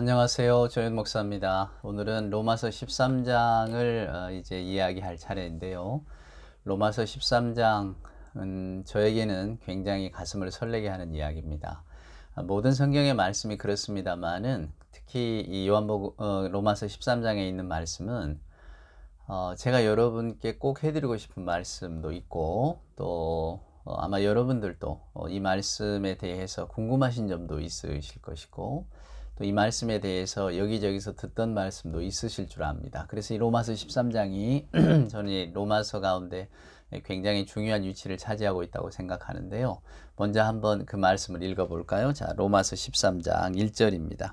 안녕하세요. 조현 목사입니다. 오늘은 로마서 13장을 이제 이야기할 차례인데요. 로마서 13장은 저에게는 굉장히 가슴을 설레게 하는 이야기입니다. 아, 모든 성경의 말씀이 그렇습니다만은 특히 이 요한복 어, 로마서 13장에 있는 말씀은 어, 제가 여러분께 꼭 해드리고 싶은 말씀도 있고 또 어, 아마 여러분들도 어, 이 말씀에 대해서 궁금하신 점도 있으실 것이고 또 이 말씀에 대해서 여기저기서 듣던 말씀도 있으실 줄 압니다. 그래서 이 로마서 13장이 저는 이 로마서 가운데 굉장히 중요한 위치를 차지하고 있다고 생각하는데요. 먼저 한번 그 말씀을 읽어볼까요? 자, 로마서 13장 1절입니다.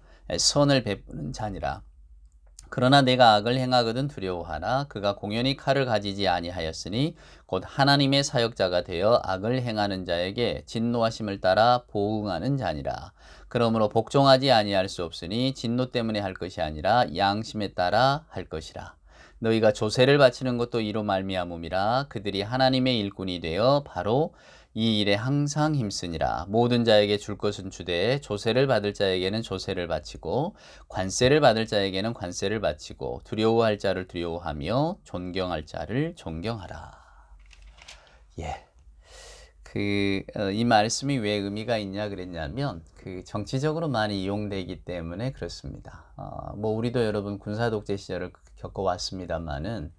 선을 베푸는 자니라. 그러나 내가 악을 행하거든 두려워하나 그가 공연히 칼을 가지지 아니하였으니 곧 하나님의 사역자가 되어 악을 행하는 자에게 진노하심을 따라 보응하는 자니라. 그러므로 복종하지 아니할 수 없으니 진노 때문에 할 것이 아니라 양심에 따라 할 것이라. 너희가 조세를 바치는 것도 이로 말미암음이라 그들이 하나님의 일꾼이 되어 바로 이 일에 항상 힘쓰니라. 모든 자에게 줄 것은 주되 조세를 받을 자에게는 조세를 바치고 관세를 받을 자에게는 관세를 바치고 두려워할 자를 두려워하며 존경할 자를 존경하라. 예. 그, 어, 이 말씀이 왜 의미가 있냐 그랬냐면, 그 정치적으로 많이 이용되기 때문에 그렇습니다. 어, 뭐, 우리도 여러분 군사 독재 시절을 겪어왔습니다만은,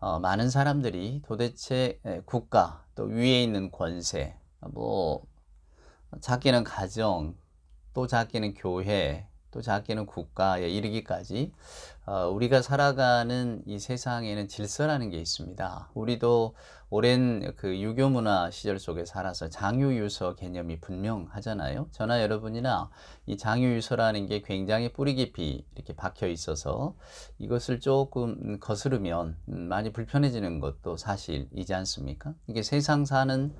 어, 많은 사람들이 도대체 국가 또 위에 있는 권세 뭐 작게는 가정 또 작게는 교회 또 작게는 국가에 이르기까지 어, 우리가 살아가는 이 세상에는 질서라는 게 있습니다. 우리도 오랜 그 유교 문화 시절 속에 살아서 장유유서 개념이 분명하잖아요. 저나 여러분이나 이 장유유서라는 게 굉장히 뿌리 깊이 이렇게 박혀 있어서 이것을 조금 거스르면 많이 불편해지는 것도 사실이지 않습니까? 이게 세상 사는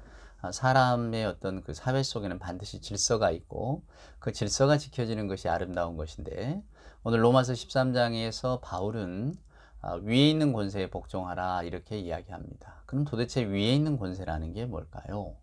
사람의 어떤 그 사회 속에는 반드시 질서가 있고 그 질서가 지켜지는 것이 아름다운 것인데 오늘 로마서 13장에서 바울은 아, 위에 있는 권세에 복종하라 이렇게 이야기합니다. 그럼 도대체 위에 있는 권세라는 게 뭘까요?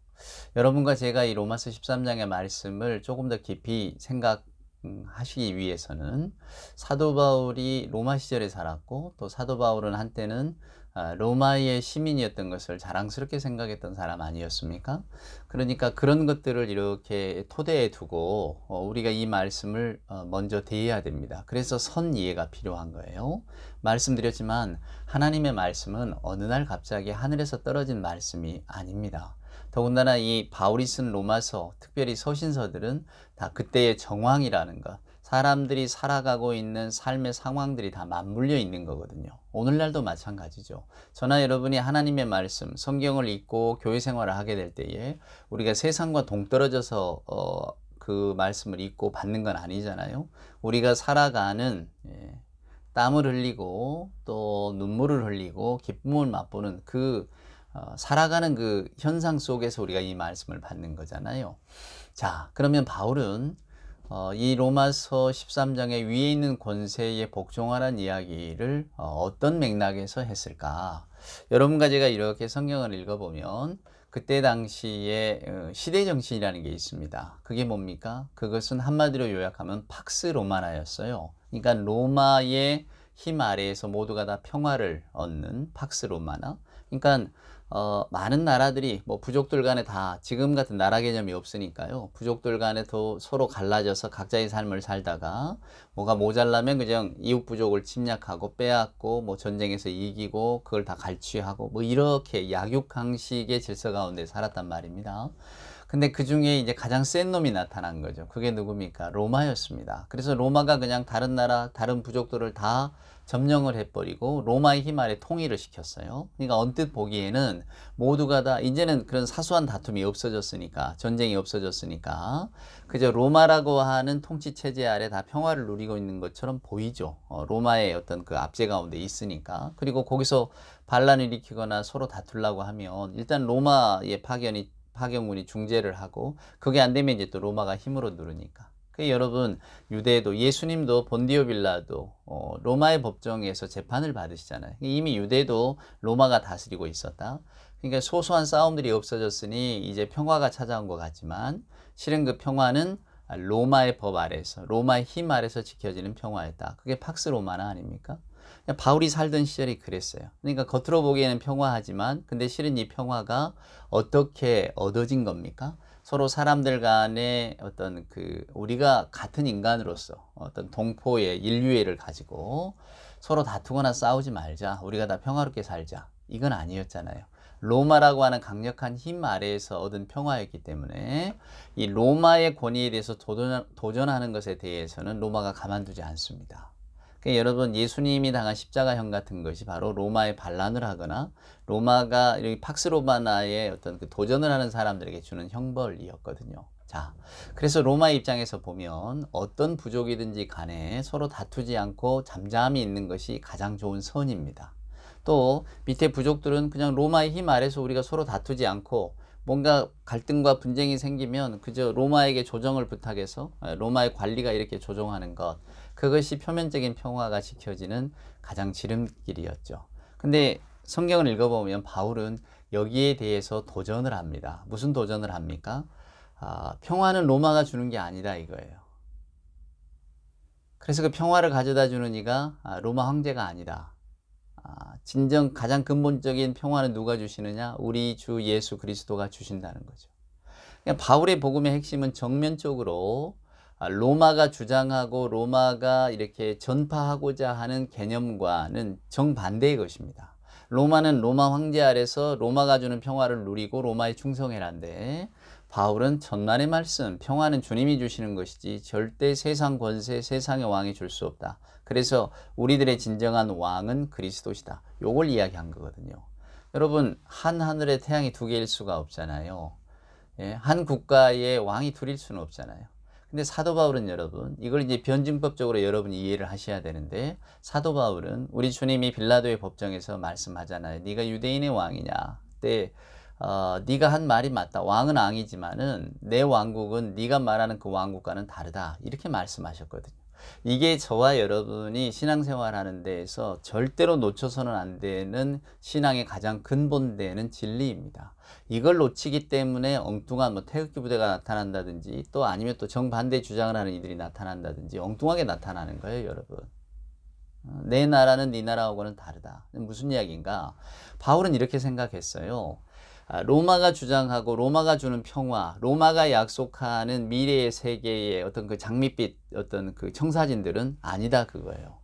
여러분과 제가 이 로마서 13장의 말씀을 조금 더 깊이 생각하시기 위해서는 사도 바울이 로마 시절에 살았고 또 사도 바울은 한때는 아, 로마의 시민이었던 것을 자랑스럽게 생각했던 사람 아니었습니까? 그러니까 그런 것들을 이렇게 토대에 두고 어, 우리가 이 말씀을 어, 먼저 대해야 됩니다. 그래서 선 이해가 필요한 거예요. 말씀드렸지만 하나님의 말씀은 어느 날 갑자기 하늘에서 떨어진 말씀이 아닙니다. 더군다나 이 바울이 쓴 로마서, 특별히 서신서들은 다 그때의 정황이라는 것, 사람들이 살아가고 있는 삶의 상황들이 다 맞물려 있는 거거든요. 오늘날도 마찬가지죠. 저나 여러분이 하나님의 말씀, 성경을 읽고 교회 생활을 하게 될 때에 우리가 세상과 동떨어져서 어, 그 말씀을 읽고 받는 건 아니잖아요. 우리가 살아가는 예, 땀을 흘리고 또 눈물을 흘리고 기쁨을 맛보는 그 어, 살아가는 그 현상 속에서 우리가 이 말씀을 받는 거잖아요. 자, 그러면 바울은 어, 이 로마서 13장의 위에 있는 권세에 복종하라는 이야기를 어, 떤 맥락에서 했을까? 여러분과 제가 이렇게 성경을 읽어보면 그때 당시에 어, 시대 정신이라는 게 있습니다. 그게 뭡니까? 그것은 한마디로 요약하면 팍스 로마나였어요. 그러니까 로마의 힘 아래에서 모두가 다 평화를 얻는 팍스 로마나. 그러니까 어, 많은 나라들이 뭐 부족들 간에 다 지금 같은 나라 개념이 없으니까요. 부족들 간에 더 서로 갈라져서 각자의 삶을 살다가 뭐가 모자라면 그냥 이웃 부족을 침략하고 빼앗고 뭐 전쟁에서 이기고 그걸 다 갈취하고 뭐 이렇게 약육강식의 질서 가운데 살았단 말입니다. 근데 그 중에 이제 가장 센 놈이 나타난 거죠. 그게 누굽니까? 로마였습니다. 그래서 로마가 그냥 다른 나라, 다른 부족들을 다 점령을 해버리고 로마의 힘 아래 통일을 시켰어요. 그러니까 언뜻 보기에는 모두가 다 이제는 그런 사소한 다툼이 없어졌으니까 전쟁이 없어졌으니까 그저 로마라고 하는 통치 체제 아래 다 평화를 누리고 있는 것처럼 보이죠. 어, 로마의 어떤 그 압제 가운데 있으니까 그리고 거기서 반란을 일으키거나 서로 다투려고 하면 일단 로마의 파견이 파견군이 중재를 하고 그게 안 되면 이제 또 로마가 힘으로 누르니까. 그 여러분 유대도 예수님도 본디오 빌라도 어, 로마의 법정에서 재판을 받으시잖아요. 이미 유대도 로마가 다스리고 있었다. 그러니까 소소한 싸움들이 없어졌으니 이제 평화가 찾아온 것 같지만 실은 그 평화는 로마의 법 아래서 로마의 힘 아래서 지켜지는 평화였다. 그게 팍스 로마나 아닙니까? 바울이 살던 시절이 그랬어요. 그러니까 겉으로 보기에는 평화하지만 근데 실은 이 평화가 어떻게 얻어진 겁니까? 서로 사람들 간의 어떤 그 우리가 같은 인간으로서 어떤 동포의 인류애를 가지고 서로 다투거나 싸우지 말자. 우리가 다 평화롭게 살자. 이건 아니었잖아요. 로마라고 하는 강력한 힘 아래에서 얻은 평화였기 때문에 이 로마의 권위에 대해서 도전, 도전 하는 것에 대해서는 로마가 가만두지 않습니다. 그러니까 여러분 예수님이 당한 십자가형 같은 것이 바로 로마의 반란을 하거나 로마가 이렇게 팍스 로마나의 어떤 그 도전을 하는 사람들에게 주는 형벌이었거든요. 자, 그래서 로마 입장에서 보면 어떤 부족이든지 간에 서로 다투지 않고 잠잠히 있는 것이 가장 좋은 선입니다. 또 밑에 부족들은 그냥 로마의 힘 아래서 우리가 서로 다투지 않고 뭔가 갈등과 분쟁이 생기면 그저 로마에게 조정을 부탁해서 로마의 관리가 이렇게 조정하는 것 그것이 표면적인 평화가 지켜지는 가장 지름길이었죠. 근데 성경을 읽어보면 바울은 여기에 대해서 도전을 합니다. 무슨 도전을 합니까? 아, 평화는 로마가 주는 게 아니다 이거예요. 그래서 그 평화를 가져다 주는 이가 아, 로마 황제가 아니다. 아, 진정 가장 근본적인 평화는 누가 주시느냐? 우리 주 예수 그리스도가 주신다는 거죠. 바울의 복음의 핵심은 정면적으로 아, 로마가 주장하고 로마가 이렇게 전파하고자 하는 개념과는 정반대의 것입니다. 로마는 로마 황제 아래서 로마가 주는 평화를 누리고 로마에 충성해란데 바울은 전만의 말씀, 평화는 주님이 주시는 것이지 절대 세상 권세, 세상의 왕이 줄 수 없다. 그래서 우리들의 진정한 왕은 그리스도시다. 요걸 이야기한 거거든요. 여러분, 한 하늘에 태양이 두 개일 수가 없잖아요. 예, 한 국가의 왕이 둘일 수는 없잖아요. 근데 사도 바울은 여러분 이걸 이제 변증법적으로 여러분이 이해를 하셔야 되는데 사도 바울은 우리 주님이 빌라도의 법정에서 말씀하잖아요. 네가 유대인의 왕이냐? 그때 어, 네가 한 말이 맞다. 왕은 왕이지만은 내 왕국은 네가 말하는 그 왕국과는 다르다. 이렇게 말씀하셨거든요. 이게 저와 여러분이 신앙생활 하는 데에서 절대로 놓쳐서는 안 되는 신앙의 가장 근본되는 진리입니다. 이걸 놓치기 때문에 엉뚱한 뭐 태극기 부대가 나타난다든지 또 아니면 또 정반대 주장을 하는 이들이 나타난다든지 엉뚱하게 나타나는 거예요, 여러분. 어, 내 나라는 네 나라하고는 다르다. 무슨 이야기인가? 바울은 이렇게 생각했어요. 아, 로마가 주장하고 로마가 주는 평화, 로마가 약속하는 미래의 세계의 어떤 그 장밋빛 어떤 그 청사진들은 아니다 그거예요.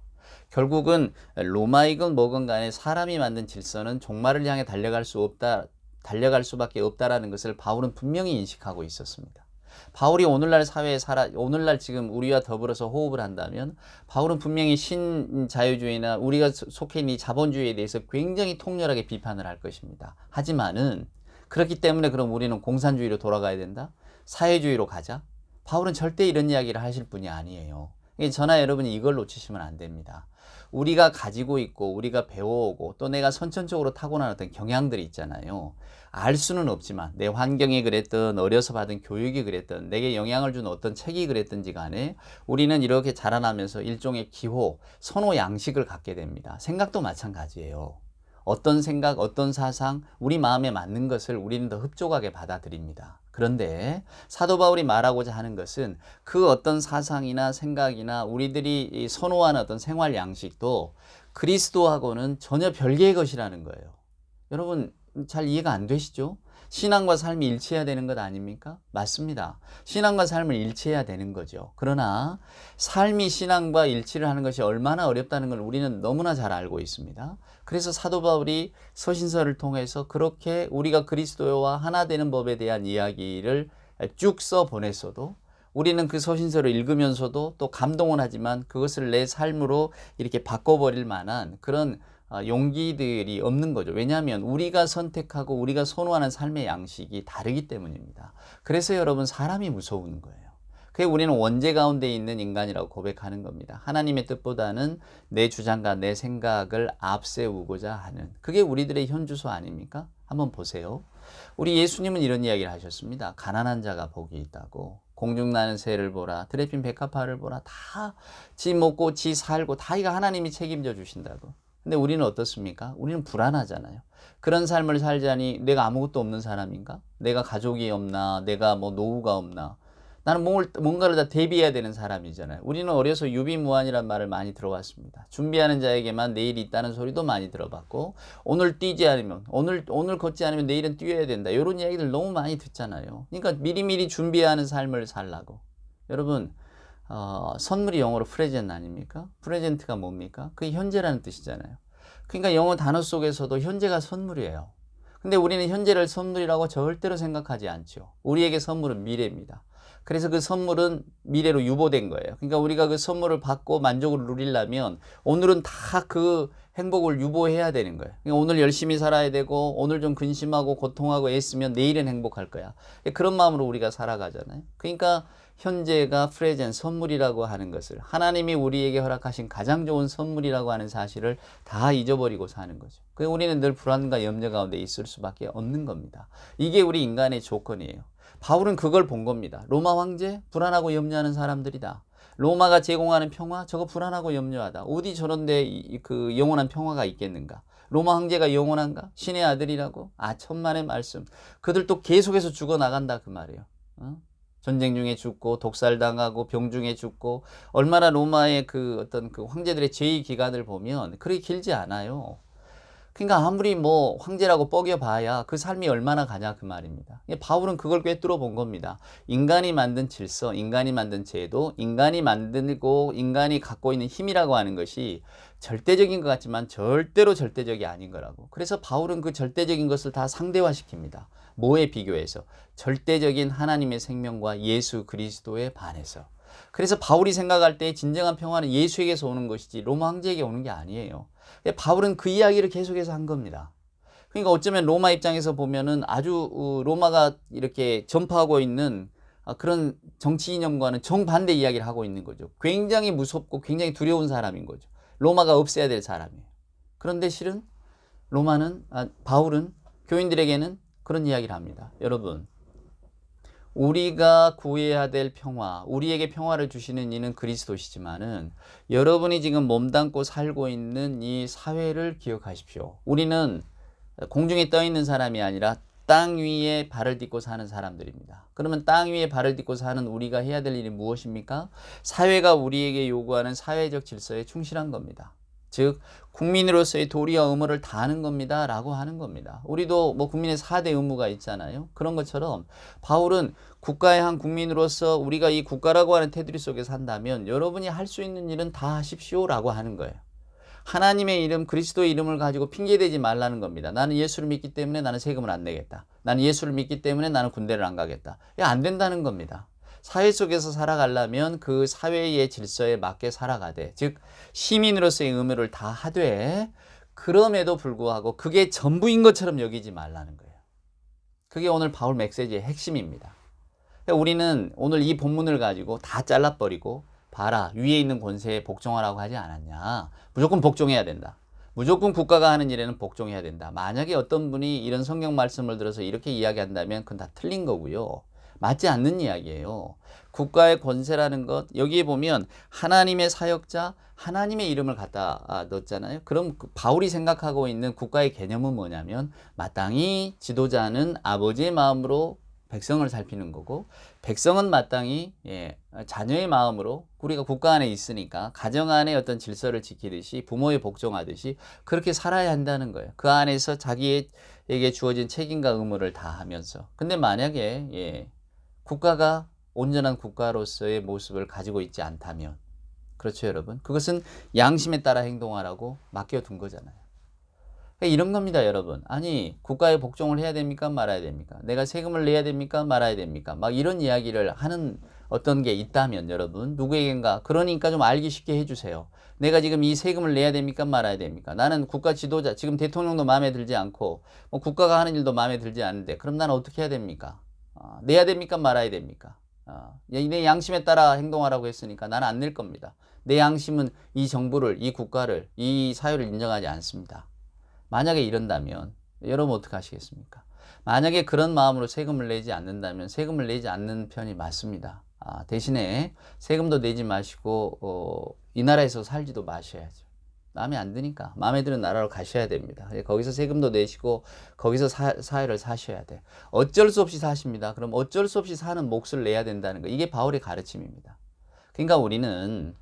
결국은 로마이건 뭐건 간에 사람이 만든 질서는 종말을 향해 달려갈 수 없다, 달려갈 수밖에 없다라는 것을 바울은 분명히 인식하고 있었습니다. 바울이 오늘날 사회에 살아, 오늘날 지금 우리와 더불어서 호흡을 한다면 바울은 분명히 신자유주의나 우리가 속해 있는 자본주의에 대해서 굉장히 통렬하게 비판을 할 것입니다. 하지만은 그렇기 때문에 그럼 우리는 공산주의로 돌아가야 된다? 사회주의로 가자? 바울은 절대 이런 이야기를 하실 분이 아니에요. 저나 여러분이 이걸 놓치시면 안 됩니다. 우리가 가지고 있고 우리가 배워오고 또 내가 선천적으로 타고난 어떤 경향들이 있잖아요. 알 수는 없지만 내 환경이 그랬든 어려서 받은 교육이 그랬든 내게 영향을 준 어떤 책이 그랬든지 간에 우리는 이렇게 자라나면서 일종의 기호, 선호 양식을 갖게 됩니다. 생각도 마찬가지예요. 어떤 생각, 어떤 사상, 우리 마음에 맞는 것을 우리는 더 흡족하게 받아들입니다. 그런데 사도 바울이 말하고자 하는 것은 그 어떤 사상이나 생각이나 우리들이 선호하는 어떤 생활 양식도 그리스도하고는 전혀 별개의 것이라는 거예요. 여러분 잘 이해가 안 되시죠? 신앙과 삶이 일치해야 되는 것 아닙니까? 맞습니다. 신앙과 삶을 일치해야 되는 거죠. 그러나 삶이 신앙과 일치를 하는 것이 얼마나 어렵다는 걸 우리는 너무나 잘 알고 있습니다. 그래서 사도 바울이 서신서를 통해서 그렇게 우리가 그리스도와 하나 되는 법에 대한 이야기를 쭉 써 보냈어도 우리는 그 서신서를 읽으면서도 또 감동은 하지만 그것을 내 삶으로 이렇게 바꿔버릴 만한 그런 어, 용기들이 없는 거죠. 왜냐하면 우리가 선택하고 우리가 선호하는 삶의 양식이 다르기 때문입니다. 그래서 여러분 사람이 무서운 거예요. 그게 우리는 원죄 가운데 있는 인간이라고 고백하는 겁니다. 하나님의 뜻보다는 내 주장과 내 생각을 앞세우고자 하는 그게 우리들의 현주소 아닙니까? 한번 보세요. 우리 예수님은 이런 이야기를 하셨습니다. 가난한 자가 복이 있다고. 공중나는 새를 보라, 드레핀 백합화를 보라, 다 지 먹고 지 살고 다 이거 하나님이 책임져 주신다고. 근데 우리는 어떻습니까? 우리는 불안하잖아요. 그런 삶을 살자니 내가 아무것도 없는 사람인가? 내가 가족이 없나? 내가 뭐 노후가 없나? 나는 뭘, 뭔가를 다 대비해야 되는 사람이잖아요. 우리는 어려서 유비무환이란 말을 많이 들어봤습니다. 준비하는 자에게만 내일이 있다는 소리도 많이 들어봤고, 오늘 뛰지 않으면, 오늘, 오늘 걷지 않으면 내일은 뛰어야 된다. 이런 이야기들 너무 많이 듣잖아요. 그러니까 미리미리 준비하는 삶을 살라고. 여러분, 어, 선물이 영어로 프레젠 아닙니까? 프레젠트가 뭡니까? 그게 현재라는 뜻이잖아요. 그러니까 영어 단어 속에서도 현재가 선물이에요. 근데 우리는 현재를 선물이라고 절대로 생각하지 않죠. 우리에게 선물은 미래입니다. 그래서 그 선물은 미래로 유보된 거예요. 그러니까 우리가 그 선물을 받고 만족을 누리려면 오늘은 다 그 행복을 유보해야 되는 거예요. 그러니까 오늘 열심히 살아야 되고 오늘 좀 근심하고 고통하고 애쓰면 내일은 행복할 거야. 그런 마음으로 우리가 살아가잖아요. 그러니까 현재가 프레젠 선물이라고 하는 것을 하나님이 우리에게 허락하신 가장 좋은 선물이라고 하는 사실을 다 잊어버리고 사는 거죠. 그 우리는 늘 불안과 염려 가운데 있을 수밖에 없는 겁니다. 이게 우리 인간의 조건이에요. 바울은 그걸 본 겁니다. 로마 황제 불안하고 염려하는 사람들이다. 로마가 제공하는 평화 저거 불안하고 염려하다. 어디 저런데 그 영원한 평화가 있겠는가? 로마 황제가 영원한가? 신의 아들이라고? 아 천만의 말씀. 그들도 계속해서 죽어 나간다 그 말이에요. 어? 전쟁 중에 죽고 독살당하고 병 중에 죽고 얼마나 로마의 그 어떤 그 황제들의 제의 기간을 보면 그렇게 길지 않아요. 그러니까 아무리 뭐 황제라고 뻐겨봐야 그 삶이 얼마나 가냐 그 말입니다. 바울은 그걸 꿰뚫어 본 겁니다. 인간이 만든 질서, 인간이 만든 제도, 인간이 만들고 인간이 갖고 있는 힘이라고 하는 것이 절대적인 것 같지만 절대로 절대적이 아닌 거라고. 그래서 바울은 그 절대적인 것을 다 상대화시킵니다. 뭐에 비교해서? 절대적인 하나님의 생명과 예수 그리스도에 반해서. 그래서 바울이 생각할 때 진정한 평화는 예수에게서 오는 것이지 로마 황제에게 오는 게 아니에요. 바울은 그 이야기를 계속해서 한 겁니다. 그러니까 어쩌면 로마 입장에서 보면은 아주 어, 로마가 이렇게 전파하고 있는 아, 그런 정치 이념과는 정반대 이야기를 하고 있는 거죠. 굉장히 무섭고 굉장히 두려운 사람인 거죠. 로마가 없애야 될 사람이에요. 그런데 실은 로마는 아, 바울은 교인들에게는 그런 이야기를 합니다. 여러분, 우리가 구해야 될 평화, 우리에게 평화를 주시는 이는 그리스도시지만은 여러분이 지금 몸담고 살고 있는 이 사회를 기억하십시오. 우리는 공중에 떠 있는 사람이 아니라 땅 위에 발을 딛고 사는 사람들입니다. 그러면 땅 위에 발을 딛고 사는 우리가 해야 될 일이 무엇입니까? 사회가 우리에게 요구하는 사회적 질서에 충실한 겁니다. 즉 국민으로서의 도리와 의무를 다하는 겁니다. 라고 하는 겁니다. 우리도 뭐 국민의 4대 의무가 있잖아요. 그런 것처럼 바울은 국가의 한 국민으로서 우리가 이 국가라고 하는 테두리 속에 산다면 여러분이 할 수 있는 일은 다 하십시오. 라고 하는 거예요. 하나님의 이름, 그리스도의 이름을 가지고 핑계대지 말라는 겁니다. 나는 예수를 믿기 때문에 나는 세금을 안 내겠다. 나는 예수를 믿기 때문에 나는 군대를 안 가겠다. 안 된다는 겁니다. 사회 속에서 살아가려면 그 사회의 질서에 맞게 살아가되, 즉, 시민으로서의 의무를 다 하되, 그럼에도 불구하고 그게 전부인 것처럼 여기지 말라는 거예요. 그게 오늘 바울 메시지의 핵심입니다. 그러니까 우리는 오늘 이 본문을 가지고 다 잘라버리고, 봐라, 위에 있는 권세에 복종하라고 하지 않았냐. 무조건 복종해야 된다. 무조건 국가가 하는 일에는 복종해야 된다. 만약에 어떤 분이 이런 성경 말씀을 들어서 이렇게 이야기한다면 그건 다 틀린 거고요. 맞지 않는 이야기예요. 국가의 권세라는 것 여기에 보면 하나님의 사역자 하나님의 이름을 갖다 아, 넣었잖아요. 그럼 그 바울이 생각하고 있는 국가의 개념은 뭐냐면 마땅히 지도자는 아버지의 마음으로 백성을 살피는 거고 백성은 마땅히 예, 자녀의 마음으로 우리가 국가 안에 있으니까 가정 안에 어떤 질서를 지키듯이 부모에 복종하듯이 그렇게 살아야 한다는 거예요. 그 안에서 자기에게 주어진 책임과 의무를 다하면서. 근데 만약에 예, 국가가 온전한 국가로서의 모습을 가지고 있지 않다면 그렇죠, 여러분. 그것은 양심에 따라 행동하라고 맡겨둔 거잖아요. 그러니까 이런 겁니다, 여러분. 아니, 국가에 복종을 해야 됩니까? 말아야 됩니까? 내가 세금을 내야 됩니까? 말아야 됩니까? 막 이런 이야기를 하는 어떤 게 있다면, 여러분, 누구에겐가, 그러니까 좀 알기 쉽게 해주세요. 내가 지금 이 세금을 내야 됩니까? 말아야 됩니까? 나는 국가 지도자, 지금 대통령도 마음에 들지 않고, 뭐 국가가 하는 일도 마음에 들지 않는데, 그럼 나는 어떻게 해야 됩니까? 어, 내야 됩니까? 말아야 됩니까? 어, 내 양심에 따라 행동하라고 했으니까 나는 안 낼 겁니다. 내 양심은 이 정부를, 이 국가를, 이 사회를 인정하지 않습니다. 만약에 이런다면 여러분 어떻게 하시겠습니까? 만약에 그런 마음으로 세금을 내지 않는다면 세금을 내지 않는 편이 맞습니다. 아, 대신에 세금도 내지 마시고 어, 이 나라에서 살지도 마셔야죠. 마음에 안 드니까 마음에 드는 나라로 가셔야 됩니다. 예, 거기서 세금도 내시고 거기서 사, 사회를 사셔야 돼. 어쩔 수 없이 사십니다. 그럼 어쩔 수 없이 사는 몫을 내야 된다는 거. 이게 바울의 가르침입니다. 그러니까 우리는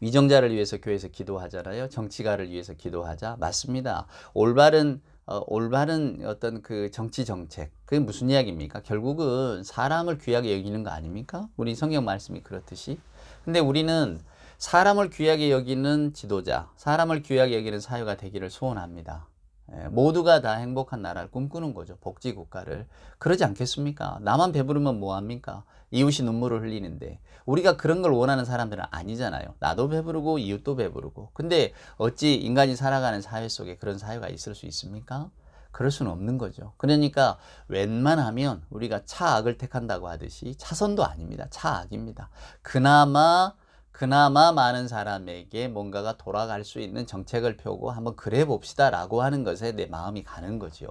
위정자를 위해서 교회에서 기도하잖아요. 정치가를 위해서 기도하자. 맞습니다. 올바른 어, 올바른 어떤 그 정치 정책. 그게 무슨 이야기입니까? 결국은 사람을 귀하게 여기는 거 아닙니까? 우리 성경 말씀이 그렇듯이. 근데 우리는 사람을 귀하게 여기는 지도자, 사람을 귀하게 여기는 사회가 되기를 소원합니다. 예, 모두가 다 행복한 나라를 꿈꾸는 거죠. 복지 국가를. 그러지 않겠습니까? 나만 배부르면 뭐합니까? 이웃이 눈물을 흘리는데. 우리가 그런 걸 원하는 사람들은 아니잖아요. 나도 배부르고 이웃도 배부르고. 근데 어찌 인간이 살아가는 사회 속에 그런 사회가 있을 수 있습니까? 그럴 수는 없는 거죠. 그러니까 웬만하면 우리가 차악을 택한다고 하듯이 차선도 아닙니다. 차악입니다. 그나마 그나마 많은 사람에게 뭔가가 돌아갈 수 있는 정책을 펴고 한번 그래 봅시다 라고 하는 것에 내 마음이 가는 거죠.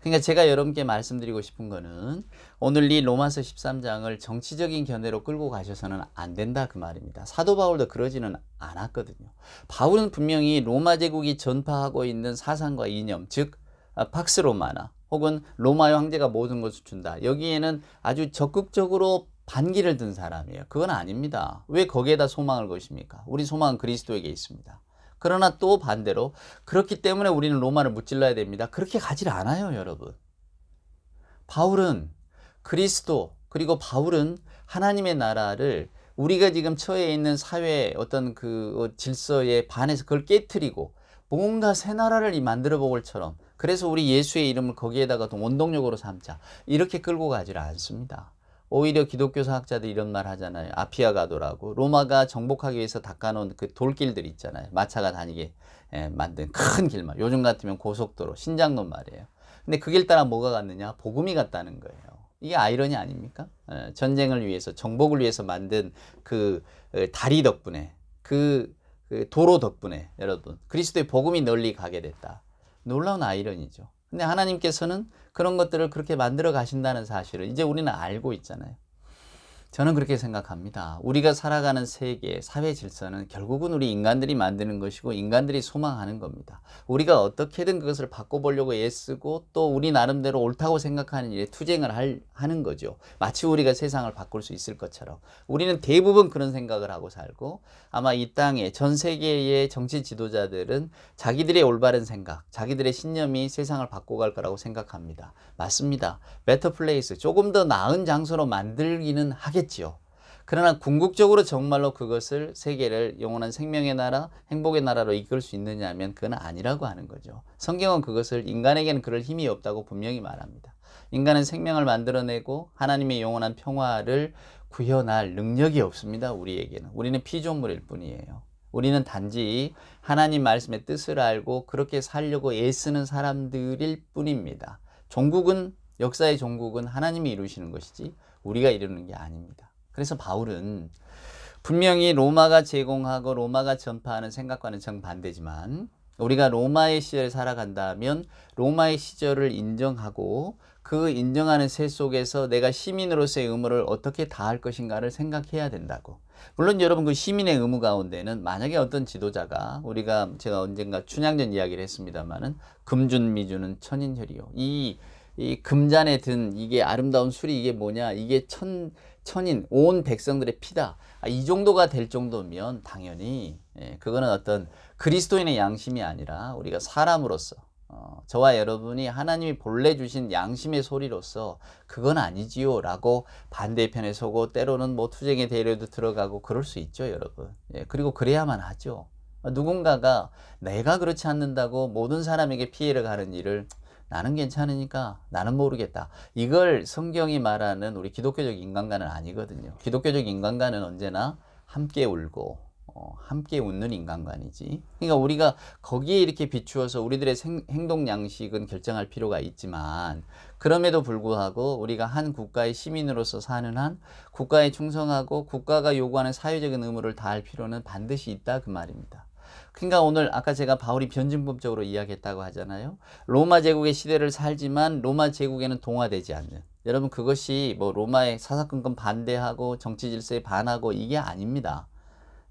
그러니까 제가 여러분께 말씀드리고 싶은 거는 오늘 이 로마서 13장을 정치적인 견해로 끌고 가셔서는 안 된다 그 말입니다. 사도 바울도 그러지는 않았거든요. 바울은 분명히 로마 제국이 전파하고 있는 사상과 이념, 즉 팍스 로마나 혹은 로마의 황제가 모든 것을 준다. 여기에는 아주 적극적으로 반기를 든 사람이에요. 그건 아닙니다. 왜 거기에다 소망을 거십니까? 우리 소망은 그리스도에게 있습니다. 그러나 또 반대로 그렇기 때문에 우리는 로마를 무찔러야 됩니다. 그렇게 가질 않아요, 여러분. 바울은 그리스도 그리고 바울은 하나님의 나라를 우리가 지금 처해 있는 사회의 어떤 그 질서에 반해서 그걸 깨뜨리고 뭔가 새 나라를 만들어 보걸처럼 그래서 우리 예수의 이름을 거기에다가 원동력으로 삼자 이렇게 끌고 가질 않습니다. 오히려 기독교 사학자들이 이런 말 하잖아요. 아피아 가도라고. 로마가 정복하기 위해서 닦아놓은 그 돌길들 있잖아요. 마차가 다니게 예, 만든 큰 길만. 요즘 같으면 고속도로, 신장로 말이에요. 근데 그 길 따라 뭐가 갔느냐? 복음이 갔다는 거예요. 이게 아이러니 아닙니까? 예, 전쟁을 위해서, 정복을 위해서 만든 그 어, 다리 덕분에, 그, 그 도로 덕분에 여러분, 그리스도의 복음이 널리 가게 됐다. 놀라운 아이러니죠. 근데 하나님께서는 그런 것들을 그렇게 만들어 가신다는 사실을 이제 우리는 알고 있잖아요. 저는 그렇게 생각합니다. 우리가 살아가는 세계, 사회 질서는 결국은 우리 인간들이 만드는 것이고 인간들이 소망하는 겁니다. 우리가 어떻게든 그것을 바꿔보려고 애쓰고 또 우리 나름대로 옳다고 생각하는 일에 투쟁을 할, 하는 거죠. 마치 우리가 세상을 바꿀 수 있을 것처럼. 우리는 대부분 그런 생각을 하고 살고 아마 이 땅에 전 세계의 정치 지도자들은 자기들의 올바른 생각, 자기들의 신념이 세상을 바꿔갈 거라고 생각합니다. 맞습니다. 베터 플레이스, 조금 더 나은 장소로 만들기는 하겠죠. 하겠지요. 그러나 궁극적으로 정말로 그것을 세계를 영원한 생명의 나라, 행복의 나라로 이끌 수 있느냐 하면 그건 아니라고 하는 거죠. 성경은 그것을 인간에게는 그럴 힘이 없다고 분명히 말합니다. 인간은 생명을 만들어내고 하나님의 영원한 평화를 구현할 능력이 없습니다. 우리에게는. 우리는 피조물일 뿐이에요. 우리는 단지 하나님 말씀의 뜻을 알고 그렇게 살려고 애쓰는 사람들일 뿐입니다. 종국은 역사의 종국은 하나님이 이루시는 것이지 우리가 이루는 게 아닙니다. 그래서 바울은 분명히 로마가 제공하고 로마가 전파하는 생각과는 정반대지만 우리가 로마의 시절을 살아간다면 로마의 시절을 인정하고 그 인정하는 새 속에서 내가 시민으로서의 의무를 어떻게 다할 것인가를 생각해야 된다고. 물론 여러분 그 시민의 의무 가운데는 만약에 어떤 지도자가 우리가 제가 언젠가 춘향전 이야기를 했습니다마는 금준 미주는 천인혈이요. 이 이 금잔에 든 이게 아름다운 술이 이게 뭐냐? 이게 천 천인 온 백성들의 피다. 아, 이 정도가 될 정도면 당연히 예, 그거는 어떤 그리스도인의 양심이 아니라 우리가 사람으로서 어, 저와 여러분이 하나님이 본래 주신 양심의 소리로서 그건 아니지요 라고 반대편에 서고 때로는 뭐 투쟁의 대열에도 들어가고 그럴 수 있죠, 여러분. 예, 그리고 그래야만 하죠. 누군가가 내가 그렇지 않는다고 모든 사람에게 피해를 가는 일을 나는 괜찮으니까 나는 모르겠다. 이걸 성경이 말하는 우리 기독교적 인간관은 아니거든요. 기독교적 인간관은 언제나 함께 울고 어, 함께 웃는 인간관이지. 그러니까 우리가 거기에 이렇게 비추어서 우리들의 생, 행동 양식은 결정할 필요가 있지만 그럼에도 불구하고 우리가 한 국가의 시민으로서 사는 한 국가에 충성하고 국가가 요구하는 사회적인 의무를 다할 필요는 반드시 있다 그 말입니다. 그러니까 오늘 아까 제가 바울이 변증법적으로 이야기했다고 하잖아요. 로마 제국의 시대를 살지만 로마 제국에는 동화되지 않는. 여러분 그것이 뭐 로마의 사사건건 반대하고 정치 질서에 반하고 이게 아닙니다.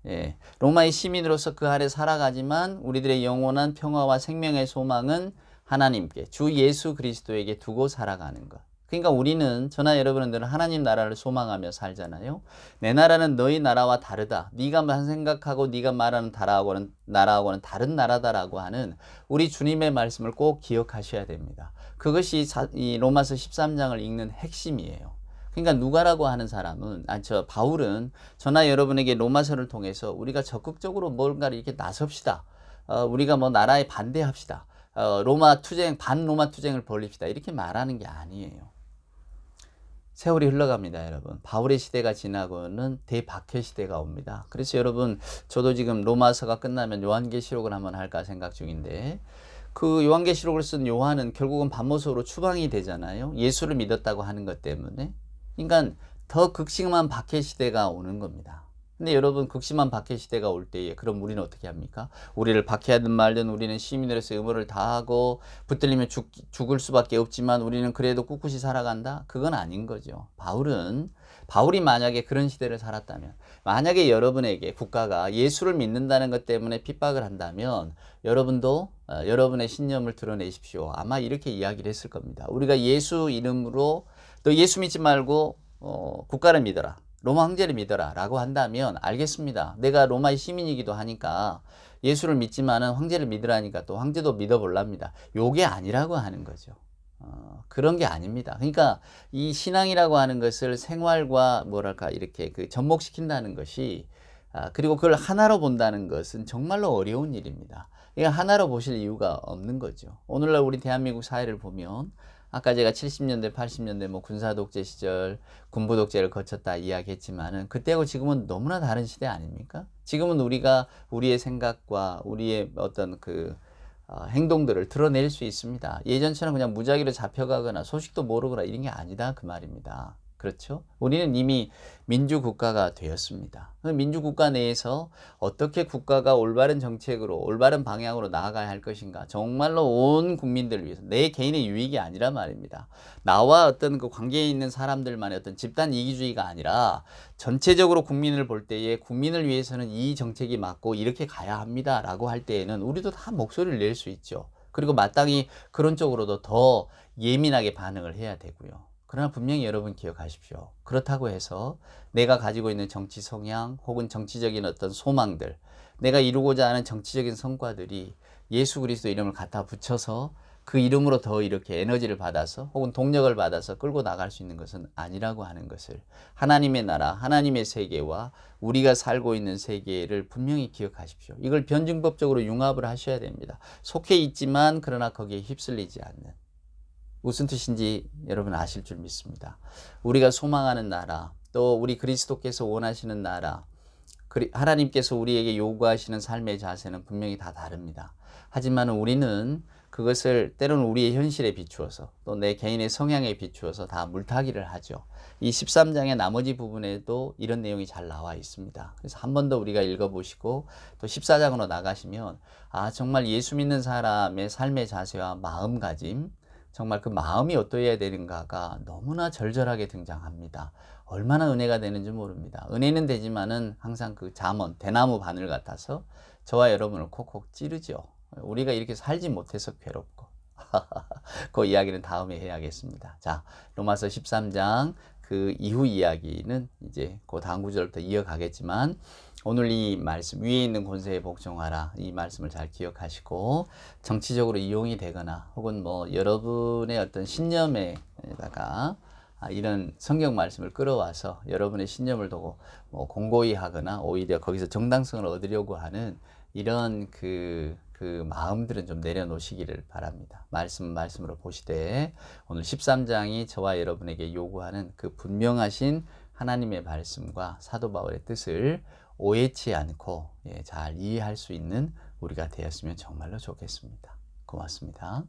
예, 로마의 시민으로서 그 아래 살아가지만 우리들의 영원한 평화와 생명의 소망은 하나님께 주 예수 그리스도에게 두고 살아가는 것. 그러니까 우리는 저나 여러분들은 하나님 나라를 소망하며 살잖아요. 내 나라는 너희 나라와 다르다. 네가 생각하고 네가 말하는 나라하고는 나라하고는 다른 나라다라고 하는 우리 주님의 말씀을 꼭 기억하셔야 됩니다. 그것이 이 로마서 13장을 읽는 핵심이에요. 그러니까 누가라고 하는 사람은 아 저 바울은 저나 여러분에게 로마서를 통해서 우리가 적극적으로 뭔가를 이렇게 나섭시다. 어, 우리가 뭐 나라에 반대합시다. 어, 로마 투쟁 반 로마 투쟁을 벌립시다. 이렇게 말하는 게 아니에요. 세월이 흘러갑니다, 여러분. 바울의 시대가 지나고는 대박해 시대가 옵니다. 그래서 여러분, 저도 지금 로마서가 끝나면 요한계시록을 한번 할까 생각 중인데, 그 요한계시록을 쓴 요한은 결국은 반모서로 추방이 되잖아요. 예수를 믿었다고 하는 것 때문에. 그러니까 더 극심한 박해 시대가 오는 겁니다. 근데 여러분 극심한 박해 시대가 올 때에 그럼 우리는 어떻게 합니까? 우리를 박해하든 말든 우리는 시민으로서 의무를 다하고 붙들리면 죽, 죽을 수밖에 없지만 우리는 그래도 꿋꿋이 살아간다? 그건 아닌 거죠. 바울은 바울이 만약에 그런 시대를 살았다면 만약에 여러분에게 국가가 예수를 믿는다는 것 때문에 핍박을 한다면 여러분도 어, 여러분의 신념을 드러내십시오. 아마 이렇게 이야기를 했을 겁니다. 우리가 예수 이름으로 너 예수 믿지 말고 어, 국가를 믿어라. 로마 황제를 믿어라 라고 한다면 알겠습니다. 내가 로마의 시민이기도 하니까 예수를 믿지만은 황제를 믿으라니까 또 황제도 믿어볼랍니다. 요게 아니라고 하는 거죠. 어, 그런 게 아닙니다. 그러니까 이 신앙이라고 하는 것을 생활과 뭐랄까 이렇게 그 접목시킨다는 것이 아, 그리고 그걸 하나로 본다는 것은 정말로 어려운 일입니다. 이거 하나로 보실 이유가 없는 거죠. 오늘날 우리 대한민국 사회를 보면 아까 제가 70년대, 80년대 뭐 군사 독재 시절 군부 독재를 거쳤다 이야기했지만은 그때하고 지금은 너무나 다른 시대 아닙니까? 지금은 우리가 우리의 생각과 우리의 어떤 그 어, 행동들을 드러낼 수 있습니다. 예전처럼 그냥 무작위로 잡혀가거나 소식도 모르거나 이런 게 아니다 그 말입니다. 그렇죠? 우리는 이미 민주국가가 되었습니다. 민주국가 내에서 어떻게 국가가 올바른 정책으로, 올바른 방향으로 나아가야 할 것인가. 정말로 온 국민들을 위해서, 내 개인의 유익이 아니라 말입니다. 나와 어떤 그 관계에 있는 사람들만의 어떤 집단 이기주의가 아니라 전체적으로 국민을 볼 때에 국민을 위해서는 이 정책이 맞고 이렇게 가야 합니다. 라고 할 때에는 우리도 다 목소리를 낼 수 있죠. 그리고 마땅히 그런 쪽으로도 더 예민하게 반응을 해야 되고요. 그러나 분명히 여러분 기억하십시오. 그렇다고 해서 내가 가지고 있는 정치 성향 혹은 정치적인 어떤 소망들, 내가 이루고자 하는 정치적인 성과들이 예수 그리스도 이름을 갖다 붙여서 그 이름으로 더 이렇게 에너지를 받아서 혹은 동력을 받아서 끌고 나갈 수 있는 것은 아니라고 하는 것을 하나님의 나라, 하나님의 세계와 우리가 살고 있는 세계를 분명히 기억하십시오. 이걸 변증법적으로 융합을 하셔야 됩니다. 속해 있지만 그러나 거기에 휩쓸리지 않는 무슨 뜻인지 여러분 아실 줄 믿습니다. 우리가 소망하는 나라, 또 우리 그리스도께서 원하시는 나라, 하나님께서 우리에게 요구하시는 삶의 자세는 분명히 다 다릅니다. 하지만 우리는 그것을 때로는 우리의 현실에 비추어서 또 내 개인의 성향에 비추어서 다 물타기를 하죠. 이 13장의 나머지 부분에도 이런 내용이 잘 나와 있습니다. 그래서 한 번 더 우리가 읽어보시고 또 14장으로 나가시면 아 정말 예수 믿는 사람의 삶의 자세와 마음가짐 정말 그 마음이 어떠해야 되는가가 너무나 절절하게 등장합니다. 얼마나 은혜가 되는지 모릅니다. 은혜는 되지만은 항상 그 잠언, 대나무 바늘 같아서 저와 여러분을 콕콕 찌르죠. 우리가 이렇게 살지 못해서 괴롭고, 그 이야기는 다음에 해야겠습니다. 자, 로마서 13장 그 이후 이야기는 이제 그 다음 구절부터 이어가겠지만 오늘 이 말씀 위에 있는 권세에 복종하라 이 말씀을 잘 기억하시고 정치적으로 이용이 되거나 혹은 뭐 여러분의 어떤 신념에다가 아, 이런 성경 말씀을 끌어와서 여러분의 신념을 두고 뭐 공고히 하거나 오히려 거기서 정당성을 얻으려고 하는 이런 그, 그 마음들은 좀 내려놓으시기를 바랍니다. 말씀 말씀으로 보시되 오늘 13장이 저와 여러분에게 요구하는 그 분명하신 하나님의 말씀과 사도 바울의 뜻을 오해치 않고 예, 잘 이해할 수 있는 우리가 되었으면 정말로 좋겠습니다. 고맙습니다.